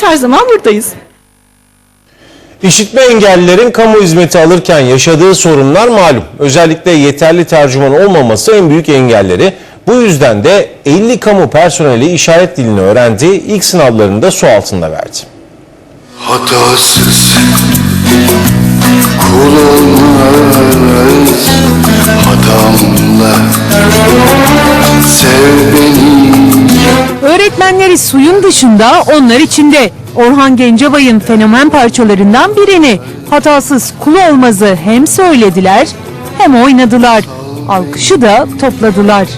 Her zaman buradayız. İşitme engellilerin kamu hizmeti alırken yaşadığı sorunlar malum. Özellikle yeterli tercüman olmaması en büyük engelleri. Bu yüzden de 50 kamu personeli işaret dilini öğrendi. İlk sınavlarını da su altında verdi. Hatasız kul olmaz Hatamla sev beni Öğretmenleri suyun dışında onlar içinde. Orhan Gencebay'ın fenomen parçalarından birini hatasız kul olmazı hem söylediler hem oynadılar. Alkışı da topladılar.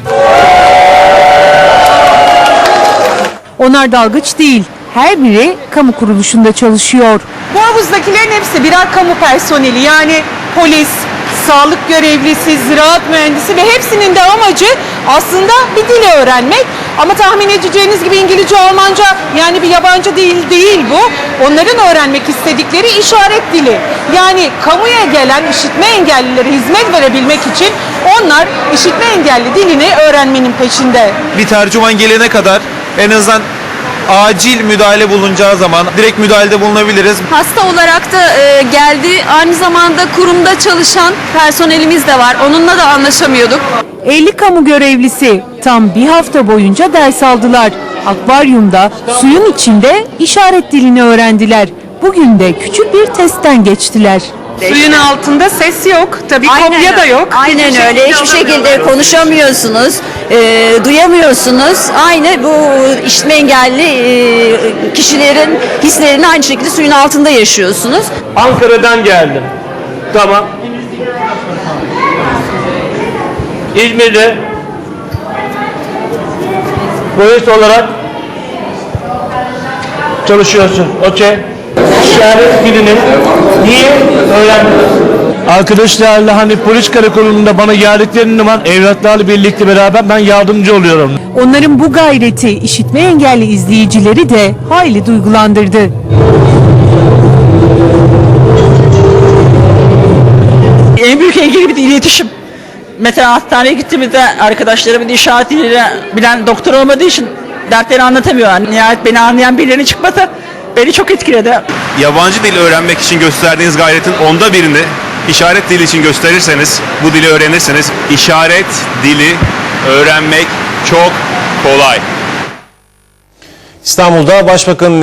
Onlar dalgıç değil. Her biri kamu kuruluşunda çalışıyor. Bu havuzdakilerin hepsi birer kamu personeli yani polis, sağlık görevlisi, ziraat mühendisi ve hepsinin de amacı aslında bir dili öğrenmek. Ama tahmin edeceğiniz gibi İngilizce, Almanca yani bir yabancı dil değil bu. Onların öğrenmek istedikleri işaret dili. Yani kamuya gelen işitme engellilere hizmet verebilmek için onlar işitme engelli dilini öğrenmenin peşinde. bir tercüman gelene kadar en azından acil müdahale bulunacağı zaman direkt müdahalede bulunabiliriz. Hasta olarak da e, geldi. Aynı zamanda kurumda çalışan personelimiz de var. Onunla da anlaşamıyorduk. 50 kamu görevlisi tam bir hafta boyunca ders aldılar. Akvaryumda suyun içinde işaret dilini öğrendiler. Bugün de küçük bir testten geçtiler. Suyun altında ses yok. Tabii kopya da yok. Aynen öyle. Hiçbir şekilde konuşamıyorsunuz, e, duyamıyorsunuz. Aynı bu işitme engelli e, kişilerin hislerini aynı şekilde suyun altında yaşıyorsunuz. Ankara'dan geldim. Tamam. İzmir'de polis olarak çalışıyorsun. Okey. İşaret dilini niye öğrenmiyorsun? Arkadaşlarla hani polis karakolunda bana geldiklerinde var. Evlatlarla birlikte beraber ben yardımcı oluyorum. Onların bu gayreti işitme engelli izleyicileri de hayli duygulandırdı. En büyük engeli bir de iletişim. Mesela hastaneye gittiğimizde arkadaşlarımın işaret diliyle bilen doktor olmadığı için dertlerini anlatamıyor. Yani nihayet beni anlayan birileri çıkmadı. Beni çok etkiledi. Yabancı dil öğrenmek için gösterdiğiniz gayretin onda birini işaret dili için gösterirseniz, bu dili öğrenirseniz işaret dili öğrenmek çok kolay. İstanbul'da Başbakanın